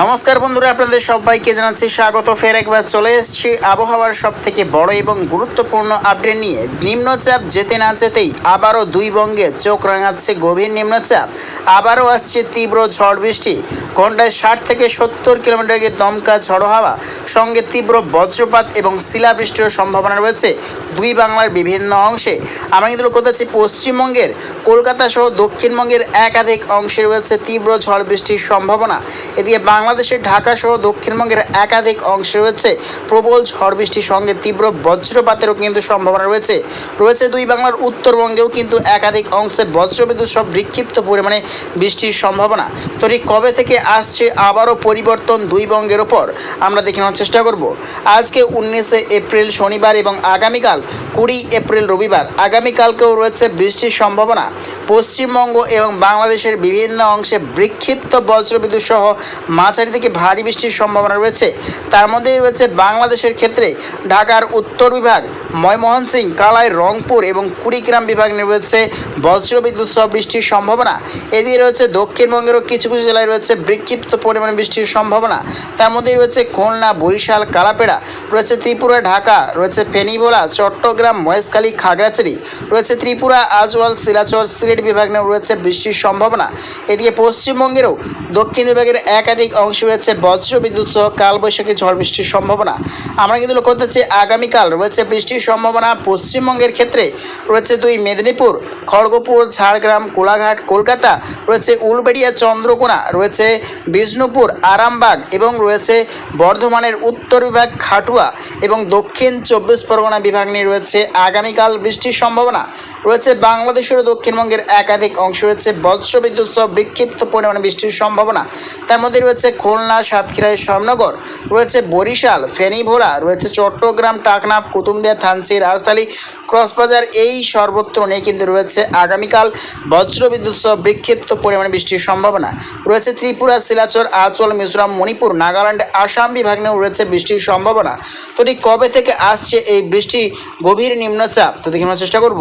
নমস্কার বন্ধুরা, আপনাদের সবাইকে জানাচ্ছি স্বাগত। ফের একবার চলে এসেছি আবহাওয়ার সব থেকে বড় এবং গুরুত্বপূর্ণ আপডেট নিয়ে। নিম্নচাপ যেতে না যেতেই আবারও দুই বঙ্গে চোখ রাঙাচ্ছে গভীর নিম্নচাপ। আবারও আসছে তীব্র ঝড় বৃষ্টি। ঘন্টায় ষাট থেকে সত্তর কিলোমিটার বেগে দমকা ঝড়ো হাওয়া, সঙ্গে তীব্র বজ্রপাত এবং শিলাবৃষ্টির সম্ভাবনা রয়েছে দুই বাংলার বিভিন্ন অংশে। আমরা কিন্তু লক্ষ্য করছি পশ্চিমবঙ্গের, কলকাতা সহ দক্ষিণবঙ্গের একাধিক অংশে রয়েছে তীব্র ঝড় বৃষ্টির সম্ভাবনা। এদিকে বাংলাদেশের ঢাকা সহ দক্ষিণবঙ্গের একাধিক অংশে রয়েছে প্রবল ঝড় বৃষ্টির সঙ্গে তীব্র বজ্রপাতেরও কিন্তু সম্ভাবনা রয়েছে। রয়েছে দুই বাংলার উত্তরবঙ্গেও কিন্তু একাধিক অংশে বজ্রবিদ্যুৎ সব বিক্ষিপ্ত পরিমাণে বৃষ্টির সম্ভাবনা। তো কবে থেকে আসছে আবারও পরিবর্তন দুই বঙ্গের ওপর? আমরা দেখে নেওয়ার চেষ্টা করব। আজকে উনিশে এপ্রিল শনিবার এবং আগামীকাল কুড়ি এপ্রিল রবিবার। আগামীকালকেও রয়েছে বৃষ্টির সম্ভাবনা। পশ্চিমবঙ্গ এবং বাংলাদেশের বিভিন্ন অংশে বিক্ষিপ্ত বজ্রবিদ্যুৎ সহ মাঝারি থেকে ভারী বৃষ্টির সম্ভাবনা রয়েছে। তার মধ্যেই রয়েছে বাংলাদেশের ক্ষেত্রে ঢাকার উত্তর বিভাগ ময়মোহন সিং কালাই, রংপুর এবং কুড়িগ্রাম বিভাগ নিয়ে রয়েছে বজ্রবিদ্যুৎ সহ বৃষ্টির সম্ভাবনা। এদিকে রয়েছে দক্ষিণবঙ্গেরও কিছু কিছু জেলায় রয়েছে বিক্ষিপ্ত পরিমাণে বৃষ্টির সম্ভাবনা। তার মধ্যেই রয়েছে খুলনা, বরিশাল, কালাপেড়া, রয়েছে ত্রিপুরা, ঢাকা, রয়েছে ফেনীভোলা চট্টগ্রাম, মহেশখালী, খাগড়াছড়ি, রয়েছে ত্রিপুরা, আজওয়াল, শিলাচর, সিলেট বিভাগ নিয়ে রয়েছে বৃষ্টির সম্ভাবনা। এদিকে পশ্চিমবঙ্গেরও দক্ষিণ বিভাগের একাধিক অংশ রয়েছে বজ্রবিদ্যুৎ সহ কালবৈশাখী ঝড় বৃষ্টির সম্ভাবনা। আমরা কিন্তু লক্ষ্য করতেছি আগামীকাল রয়েছে বৃষ্টির সম্ভাবনা। পশ্চিমবঙ্গের ক্ষেত্রে রয়েছে দুই মেদিনীপুর, খড়গপুর, ঝাড়গ্রাম, কোলাঘাট, কলকাতা, রয়েছে উলবেড়িয়া, চন্দ্রকোনা, রয়েছে বিষ্ণুপুর, আরামবাগ এবং রয়েছে বর্ধমানের উত্তর বিভাগ, খাটুয়া এবং দক্ষিণ চব্বিশ পরগনা বিভাগ নিয়ে রয়েছে আগামীকাল বৃষ্টির সম্ভাবনা। রয়েছে বাংলাদেশের দক্ষিণবঙ্গের একাধিক অংশ রয়েছে বজ্রবিদ্যুৎ সহ বিক্ষিপ্ত পরিমাণে বৃষ্টির সম্ভাবনা। তার মধ্যে রয়েছে খুলনা সাতক্ষীরায় শ্যামনগর রয়েছে বরিশাল ফেনী ভোলা রয়েছে চট্টগ্রাম, টাকনাফ কুতুমদিয়া থানচি, রাজধানী ক্রসবাজার এই সর্বত্র নিয়ে কিন্তু রয়েছে আগামীকাল বজ্রবিদ্যুৎ সহ বিক্ষিপ্ত পরিমাণে বৃষ্টির সম্ভাবনা। রয়েছে ত্রিপুরা, শিলাচর, আচল, মিজোরাম, মণিপুর, নাগাল্যান্ড, আসাম বিভাগ নিয়েও রয়েছে বৃষ্টির সম্ভাবনা। তো কবে থেকে আসছে এই বৃষ্টি? গভীর নিম্নচাপ। তো দেখে চেষ্টা করব।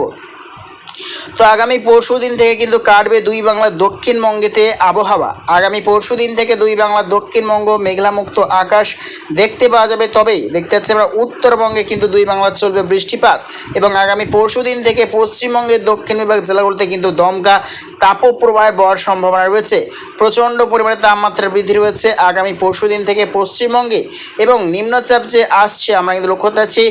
তো আগামী পরশু দিন থেকে কিন্তু কাটবে দুই বাংলার দক্ষিণবঙ্গেতে আবহাওয়া। আগামী পরশু দিন থেকে দুই বাংলার দক্ষিণবঙ্গ মেঘলামুক্ত আকাশ দেখতে পাওয়া যাবে। তবেই দেখতে পাচ্ছি আমরা উত্তরবঙ্গে কিন্তু দুই বাংলার চলবে বৃষ্টিপাত এবং আগামী পরশু দিন থেকে পশ্চিমবঙ্গের দক্ষিণ বিভাগ জেলাগুলোতে কিন্তু দমকা তাপপ্রবাহের বড় সম্ভাবনা রয়েছে। প্রচণ্ড পরিমাণে তাপমাত্রা বৃদ্ধি রয়েছে আগামী পরশু দিন থেকে পশ্চিমবঙ্গে এবং নিম্নচাপ যে আসছে, আমরা কিন্তু লক্ষ্য করতে পারছি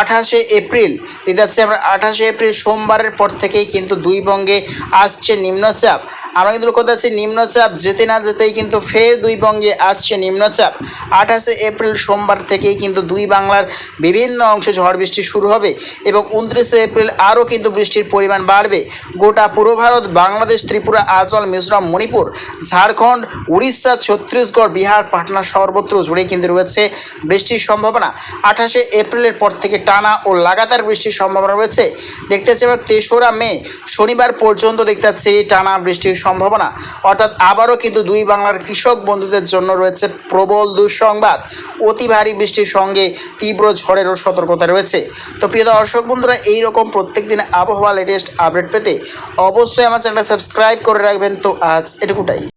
আঠাশে এপ্রিল। দেখতে আমরা আঠাশে এপ্রিল সোমবারের পর থেকেই কিন্তু দুই বঙ্গে আসছে নিম্নচাপ। আমরা কিন্তু লক্ষ্য করতে নিম্নচাপ যেতে না যেতেই কিন্তু ফের দুই বঙ্গে আসছে নিম্নচাপ। আঠাশে এপ্রিল সোমবার থেকেই কিন্তু দুই বাংলার বিভিন্ন অংশে ঝড় বৃষ্টি শুরু হবে এবং উনত্রিশে এপ্রিল আরও কিন্তু বৃষ্টির পরিমাণ বাড়বে। গোটা পূর্ব ভারত, বাংলাদেশ, ত্রিপুরা আচল মিজোরাম, মণিপুর, ঝাড়খণ্ড, উড়িষ্যা, ছত্তিশগড়, বিহার, পাটনা সর্বত্র জুড়ে কিন্তু রয়েছে বৃষ্টির সম্ভাবনা। আঠাশে এপ্রিলের পর থেকে টানা ও লাগাতার বৃষ্টির সম্ভাবনা রয়েছে। দেখতে পাচ্ছি এবার তেসরা মে। শনিবার পর্যন্ত দেখতে পাচ্ছি টানা বৃষ্টির সম্ভাবনা। অর্থাৎ আবারও কিন্তু দুই বাংলার কৃষক বন্ধুদের জন্য রয়েছে প্রবল দুঃসংবাদ। অতি ভারী বৃষ্টির সঙ্গে তীব্র ঝড়েরও সতর্কতা রয়েছে। তো প্রিয় দর্শক বন্ধুরা, এইরকম প্রত্যেক দিন আবহাওয়া লেটেস্ট আপডেট পেতে অবশ্যই আমার চ্যানেলটা সাবস্ক্রাইব করে রাখবেন। তো আজ এটুকুটাই।